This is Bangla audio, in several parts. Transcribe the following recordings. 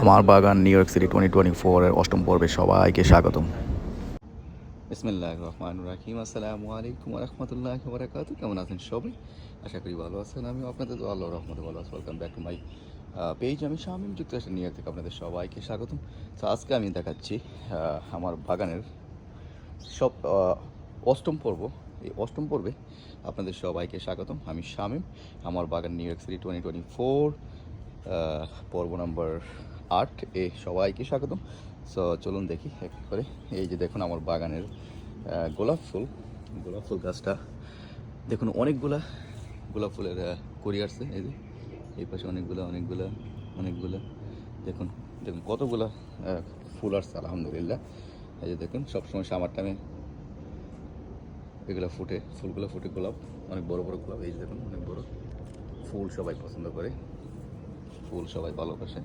আমার বাগান, New York city twenty twenty ফোরের অষ্টম পর্বে সবাইকে স্বাগতম। বিসমিল্লাহ রহমান রাহিম। আসসালামু আলাইকুম রহমতুল্লাহ বরাকাত কেমন আছেন সবাই? আশা করি ভালো আছেন। আমি আপনাদের আল্লাহ রহমতে ভালো আছি। Welcome back to my page আমি শামিম যুক্তরাষ্ট্র নিউ ইয়র্ক থেকে আপনাদের সবাইকে স্বাগতম। তো আজকে আমি দেখাচ্ছি আমার বাগানের সব অষ্টম পর্ব। এই অষ্টম পর্বে আপনাদের সবাইকে স্বাগতম। আমি শামিম, আমার বাগান New York city twenty twenty four পর্ব নম্বর আট, এ সবাইকে স্বাগতম। সো চলুন দেখি এক করে। এই যে দেখুন আমার বাগানের গোলাপ ফুল। গোলাপ ফুল গাছটা, দেখুন অনেকগুলা গোলাপ ফুলের কড়ি আসছে। এই যে, এই পাশে অনেকগুলা অনেকগুলা অনেকগুলা। দেখুন দেখুন কতগুলা ফুল আসছে, আলহামদুলিল্লাহ। এই যে দেখুন, সবসময় সামার টাইমে এগুলো ফুটে, ফুলগুলো ফুটে গোলাপ। অনেক বড় বড় গোলাপ। এই যে দেখুন, অনেক বড়। ফুল সবাই পছন্দ করে। ফুল সবাই ভালোবাসে।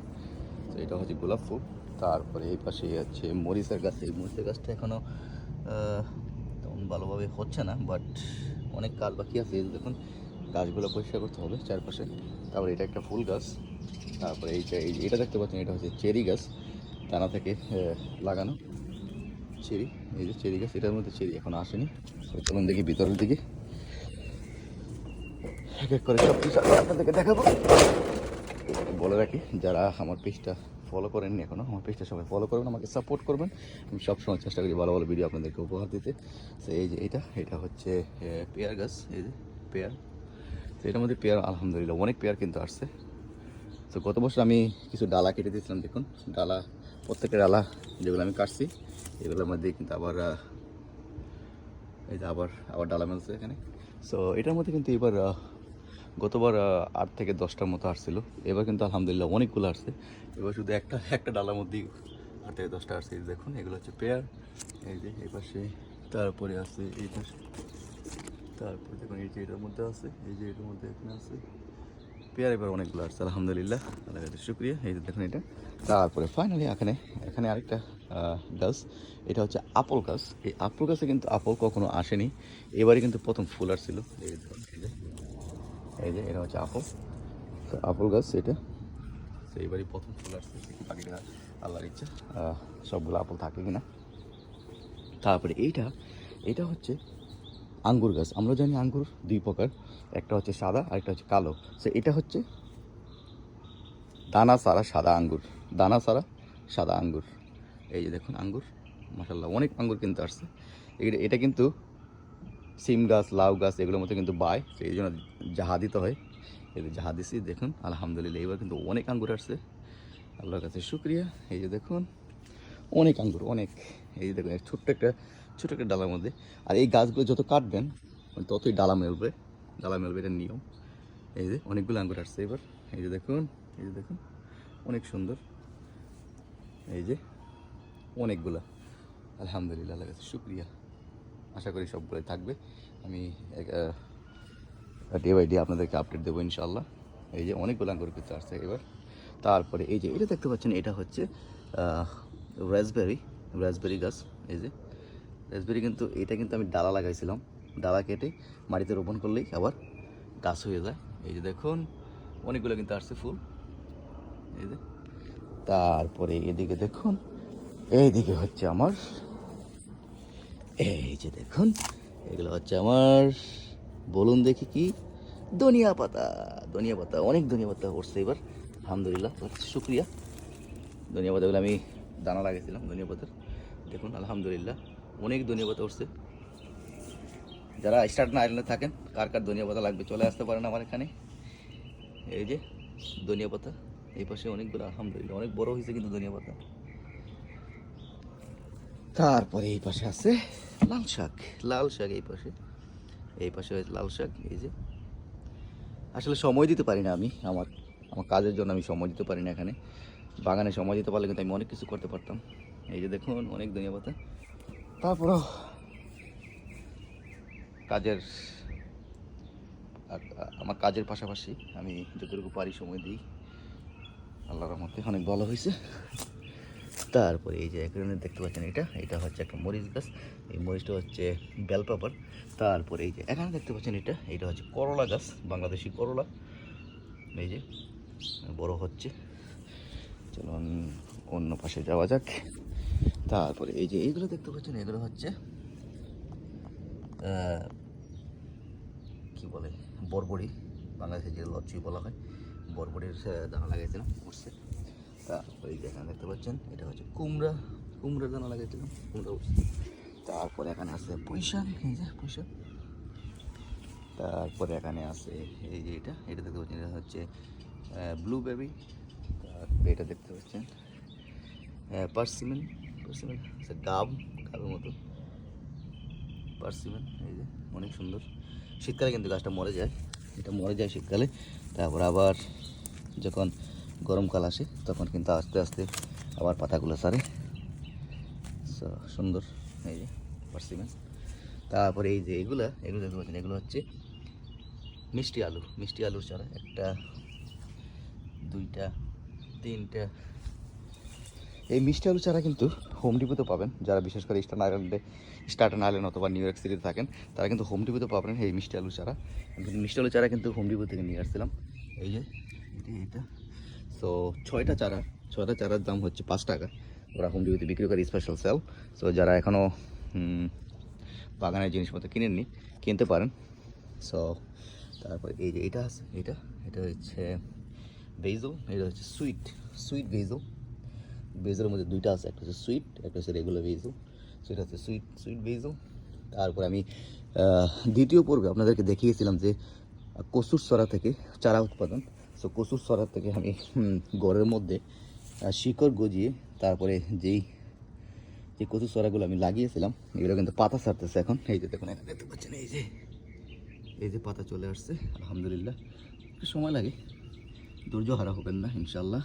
তো এটা হচ্ছে গোলাপ ফুল। তারপরে এই পাশে আছে মরিচের গাছ। এই মরিচের গাছটা এখনও তেমন ভালোভাবে হচ্ছে না বাট অনেক কাজ বাকি আছে। দেখুন, গাছগুলো পরিষ্কার করতে হবে চারপাশে। তারপরে এটা একটা ফুল গাছ। তারপরে এইটা এই এটা দেখতে পাচ্ছেন, এটা হচ্ছে চেরি গাছ। দানা থেকে লাগানো চেরি। এই যে চেরি গাছ, এটার মধ্যে চেরি এখন আসেনি। চলুন দেখি ভিতরের দিকে। এক এক করে সব কিছু আপনাদেরকে দেখাবো। বলে রাখি, যারা আমার পেজটা ফলো করেননি এখনও আমার পেজটা সবাই ফলো করবেন, আমাকে সাপোর্ট করবেন। আমি সবসময় চেষ্টা করি ভালো ভালো ভিডিও আপনাদেরকে উপহার দিতে। তো এই যে এটা এটা হচ্ছে পেয়ার গাছ, এই যে পেয়ার। তো এটার মধ্যে পেয়ার, আলহামদুলিল্লাহ, অনেক পেয়ার কিন্তু আসছে। তো গত বছর আমি কিছু ডালা কেটে দিয়েছিলাম, দেখুন, ডালা, প্রত্যেকটা ডালা যেগুলো আমি কাটছি, এগুলোর মধ্যে কিন্তু আবার এই যে আবার আবার ডালা মেলছে এখানে। সো এটার মধ্যে কিন্তু এবার গতবার আট থেকে দশটার মতো আসছিল এবার কিন্তু আলহামদুলিল্লাহ অনেকগুলো আসছে এবার শুধু একটা একটা ডালার মধ্যেই আট থেকে দশটা আসছে দেখুন এগুলো হচ্ছে পেয়ার। এই যে এই পাশে তারপরে আছে এই পাশে তারপরে দেখুন এই যে এটার মধ্যে আছে এই যে এটার মধ্যে এখানে আছে। পেয়ার এবার অনেকগুলো আসছে আলহামদুলিল্লাহ। আল্লাহ শুক্রিয়া। এই যে দেখুন এটা। তারপরে ফাইনালি এখানে এখানে আরেকটা গাছ। এটা হচ্ছে আপল গাছ। এই আপল গাছে কিন্তু আপল কখনো আসেনি। এবারে কিন্তু প্রথম ফুল আসছিল। এই দেখুন, এই যে এটা হচ্ছে আপল। তো আপল গাছ এটা? তো এবারই প্রথম ফুল আসছে বাকিটা আল্লাহর ইচ্ছা। সবগুলো আপল থাকে কিনা? তারপরে এইটা এটা হচ্ছে আঙ্গুর গাছ। আমরা জানি আঙ্গুর দুই প্রকার একটা হচ্ছে সাদা আর একটা হচ্ছে কালো। সো এটা হচ্ছে দানা সারা সাদা আঙ্গুর। দানা সারা সাদা আঙ্গুর। এই যে দেখুন আঙ্গুর মাসাল্লাহ অনেক আঙ্গুর কিন্তু আসছে। এটা কিন্তু সিম গাছ, লাউ গাছ এগুলোর মধ্যে কিন্তু বায় তো এই জন্য জাহা দিতে হয় যে জাহা দিছি দেখুন, আলহামদুলিল্লাহ এবার কিন্তু অনেক আঙ্গুর আসছে। আল্লাহর কাছে শুক্রিয়া। এই যে দেখুন, অনেক আঙ্গুর, অনেক। এই যে দেখুন ছোট্ট একটা ছোট্ট একটা ডালার মধ্যে। আর এই গাছগুলো যত কাটবেন, ততই ডালা মেলবে। ডালা মেলবে, এটা নিয়ম। এই যে অনেকগুলো আঙ্গুর আসছে এবার। এই যে দেখুন, এই যে দেখুন, অনেক সুন্দর। এই যে অনেকগুলা। আলহামদুলিল্লাহ, আল্লাহর কাছে শুক্রিয়া। আশা করি সবগুলোই থাকবে। আমি ডে বাই ডে আপনাদেরকে আপডেট দেবো ইনশাল্লাহ এই যে অনেকগুলো আঙ্গুর কিন্তু আসছে এবার। তারপরে এই যে, এটা দেখতে পাচ্ছেন, এটা হচ্ছে রাসবেরি রাসবেরি গাছ। এই যে রাসবেরি কিন্তু, এটা কিন্তু আমি ডালা লাগাইছিলাম। ডালা কেটে মাটিতে রোপণ করলেই আবার গাছ হয়ে যায়। এই যে দেখুন, অনেকগুলো কিন্তু আসছে ফুল। এই যে, তারপরে এদিকে দেখুন, এইদিকে হচ্ছে আমার এই যে দেখুন, এগুলো হচ্ছে আমার, বলুন দেখি কি? ধনিয়া পাতা ধনিয়া পাতা, অনেক ধনিয়া পাতা উঠছে এবার, আলহামদুলিল্লাহ শুক্রিয়া। ধনিয়া পাতাগুলো আমি দানা লাগিয়েছিলাম, ধনিয়া পাতার। দেখুন, আলহামদুলিল্লাহ, অনেক ধনিয়া পাতা উঠছে যারা স্টার্ট না আইল্যান্ডে থাকেন, কার কার ধনিয়া পাতা লাগবে চলে আসতে পারেন আমার এখানে। এই যে, ধনিয়া পাতা, এই পাশে অনেকগুলো, আলহামদুলিল্লাহ, অনেক বড় হয়েছে কিন্তু ধনিয়া পাতা। তারপরে এই পাশে আছে লাল শাক লাল শাক এই পাশে। এই পাশে লাল শাক, এই যে। আসলে সময় দিতে পারি না আমি, আমার আমার কাজের জন্য আমি সময় দিতে পারি না এখানে। বাগানে সময় দিতে পারলে কিন্তু আমি অনেক কিছু করতে পারতাম। এই যে দেখুন, অনেক দুনিয়া পাতা। তারপরেও কাজের, আমার কাজের পাশাপাশি আমি যতটুকু পারি সময় দিই। আল্লাহর রহমতে অনেক ভালো হয়েছে। তারপরে এই যে এখানে দেখতে পাচ্ছেন এটা এটা হচ্ছে একটা মরিচ গাছ। এই মরিচটা হচ্ছে বেল পেপার তারপরে এই যে এখানে দেখতে পাচ্ছেন এটা এটা হচ্ছে করলা গাছ, বাংলাদেশি করলা। এই যে, বড় হচ্ছে। চলুন, অন্য পাশে যাওয়া যাক। তারপরে এই যে এইগুলো দেখতে পাচ্ছেন, এগুলো হচ্ছে কি বলে বরবড়ি বাংলাদেশে যে লচ্ছি বলা হয় বরবড়ির দানা লাগাইছিলাম, উঠছে। এই যে এখানে দেখতে পাচ্ছেন, এটা হচ্ছে কুমড়া কুমড়ার দানা লাগাইছিলাম, কুমড়া তারপরে এখানে আছে পুঁইশাক, এই যে পুঁইশাক। তারপরে এখানে আছে এই যে এটা এটা দেখতে পাচ্ছেন, এটা হচ্ছে ব্লুবেরি তারপরে এটা দেখতে পাচ্ছেন পার্সিমেন পার্সিমেন গাব, গাবের মতো। পার্সিমেন এই যে, অনেক সুন্দর। শীতকালে কিন্তু গাছটা মরে যায়, এটা মরে যায় শীতকালে। তারপর আবার যখন গরমকাল আসে, তখন কিন্তু আস্তে আস্তে আবার পাতাগুলো সারে। সুন্দর, এই যে পার্সিমেন তারপরে এই যে এগুলো এগুলো দেখতে পাচ্ছেন, এগুলো হচ্ছে মিষ্টি আলু। মিষ্টি আলুর চারা, একটা, দুইটা, তিনটা। এই মিষ্টি আলু চারা কিন্তু হোম ডিপোতে পাবেন। যারা বিশেষ করে ইস্টার্ন আইল্যান্ডে স্টার্টার্ন আইল্যান্ড অথবা নিউ ইয়র্ক সিটিতে থাকেন, তারা কিন্তু হোম ডিপোতে পাবেন এই মিষ্টি আলু চারা। কিন্তু মিষ্টি আলু চারা কিন্তু হোম ডিপো থেকে নিয়ে আসছিলাম। এই যে এটা। সো ছয়টা চারা, ছয়টা চারার দাম হচ্ছে পাঁচ টাকা। ওরা হোম ডিপোতে বিক্রি করে স্পেশাল সেল সো যারা এখনও বাগানের জিনিসপত্র কিনেননি, কিনতে পারেন। সো তারপর এই যে এটা আছে, এটা এটা হচ্ছে বেজল এটা হচ্ছে সুইট সুইট বেজল বেজলের মধ্যে দুইটা আছে, একটা হচ্ছে সুইট একটা হচ্ছে রেগুলার বেজল সেটা হচ্ছে সুইট সুইট বেজল তারপর আমি দ্বিতীয় পর্বে আপনাদেরকে দেখিয়েছিলাম যে কচুর সরা থেকে চারা উৎপাদন। সো কচুর সরা থেকে আমি গড়ের মধ্যে শিকড় গজিয়ে তারপরে যেই, যে কচুর সরাগুলো আমি লাগিয়েছিলাম, এগুলো কিন্তু পাতা ছাড়তেছে এখন। এই যে দেখুন দেখতে পাচ্ছেন, এই যে এই যে পাতা চলে আসছে, আলহামদুলিল্লাহ। একটু সময় লাগে, ধৈর্য হারা হবেন না ইনশাল্লাহ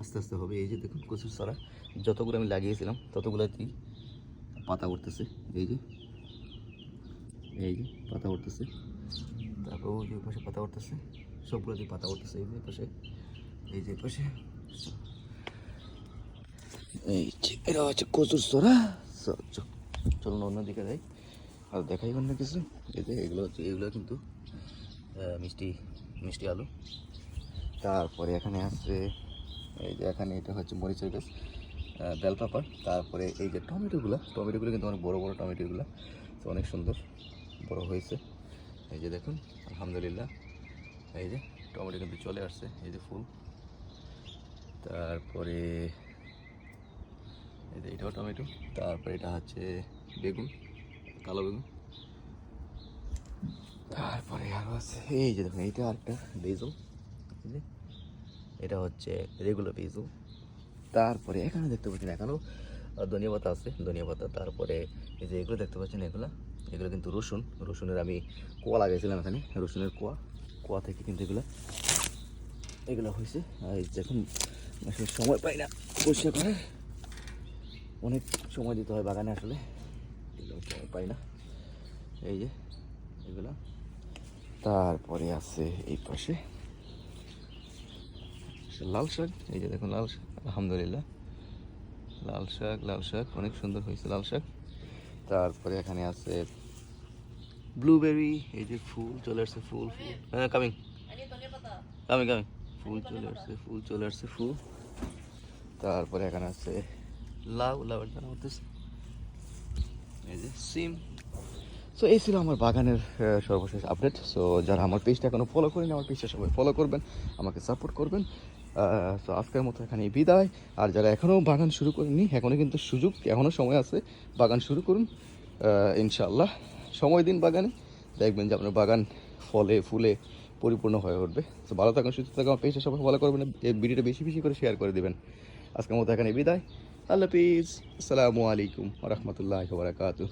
আস্তে আস্তে হবে, এই যে দেখুন কচুর সরা, যতগুলো আমি লাগিয়েছিলাম, ততগুলোতেই পাতা উঠতেছে, এই যে এই যে পাতা উঠতেছে। তারপর ওই পাশে পাতা উঠতেছে। সবগুলোতেই পাতা উঠতেছে এই পাশে, এই যে পাশে। এই এটা হচ্ছে কচুর সরা চলুন অন্যদিকে যাই। আর দেখাই অন্য কিছু। এই যে এগুলো হচ্ছে, এগুলো কিন্তু মিষ্টি মিষ্টি আলু। তারপরে এখানে আছে, এই যে এখানে এটা হচ্ছে মরিচের গাছ বেল তারপরে এই যে টমেটোগুলো টমেটোগুলো কিন্তু অনেক বড় বড় টমেটোগুলো তো অনেক সুন্দর, বড় হয়েছে। এই যে দেখুন, আলহামদুলিল্লাহ। এই যে, টমেটো কিন্তু চলে আসছে, এই যে ফুল। তারপরে এই যে এটাও টমেটো, তারপরে এটা হচ্ছে বেগুন, কালো বেগুন। তারপরে আরও আছে, এই যে দেখুন, এইটা আরেকটা বেজল এটা হচ্ছে রেগুলার বেজল তারপরে এখানে দেখতে পাচ্ছেন, এখানেও ধনিয়া পাতা আছে, ধনিয়া পাতা। তারপরে এই যে এগুলো দেখতে পাচ্ছেন, এগুলো এগুলো কিন্তু রসুন। রসুনের আমি কোয়া লাগাইছিলাম এখানে, রসুনের কোয়া। কোয়া থেকে কিন্তু এগুলো এগুলো হয়েছে। আর দেখুন আসলে সময় পাই না, পরিষ্কার করে, অনেক সময় দিতে হয় বাগানে আসলে। এগুলো সময় পাই না। এই যে, এগুলো। তারপরে আছে এই পাশে। লাল শাক, এই যে দেখুন লাল শাক, আলহামদুলিল্লাহ। লাল শাক লাল শাক, অনেক সুন্দর হয়েছে লাল শাক। তারপরে এখানে আছে ব্লুবেরি, এই যে ফুল চলে আসছে, ফুল ফুল। হ্যাঁ কামিং কামিং কামিং ফুল চলে আসছে, ফুল চলে আসছে, ফুল। তারপরে এখানে আছে লাউ, লাউয়ের দানা হতেছে এই যে সিম। সো এই ছিল আমার বাগানের সর্বশেষ আপডেট সো যারা আমার পেজটা এখনও ফলো করেনি আমার পেজটা সবাই ফলো করবেন, আমাকে সাপোর্ট করবেন। সো আজকের মতো এখানে বিদায়। আর যারা এখনও বাগান শুরু করেননি এখনও কিন্তু সুযোগ এখনও সময় আছে, বাগান শুরু করুন। ইনশাআল্লাহ। সময় দিন বাগানে। দেখবেন যে আপনার বাগান ফলে, ফুলে পরিপূর্ণ হয়ে উঠবে। তো ভালো থাকুন, সুস্থ থাকুন, আমার পেজটা সবাই ভালো করবেন এই ভিডিওটা বেশি বেশি করে শেয়ার করে দেবেন। আজকের মতো এখানে বিদায়। আল্লাহ হাফিজ। আসসালামু আলাইকুম রহমতুল্লাহ বারাকাতুহ।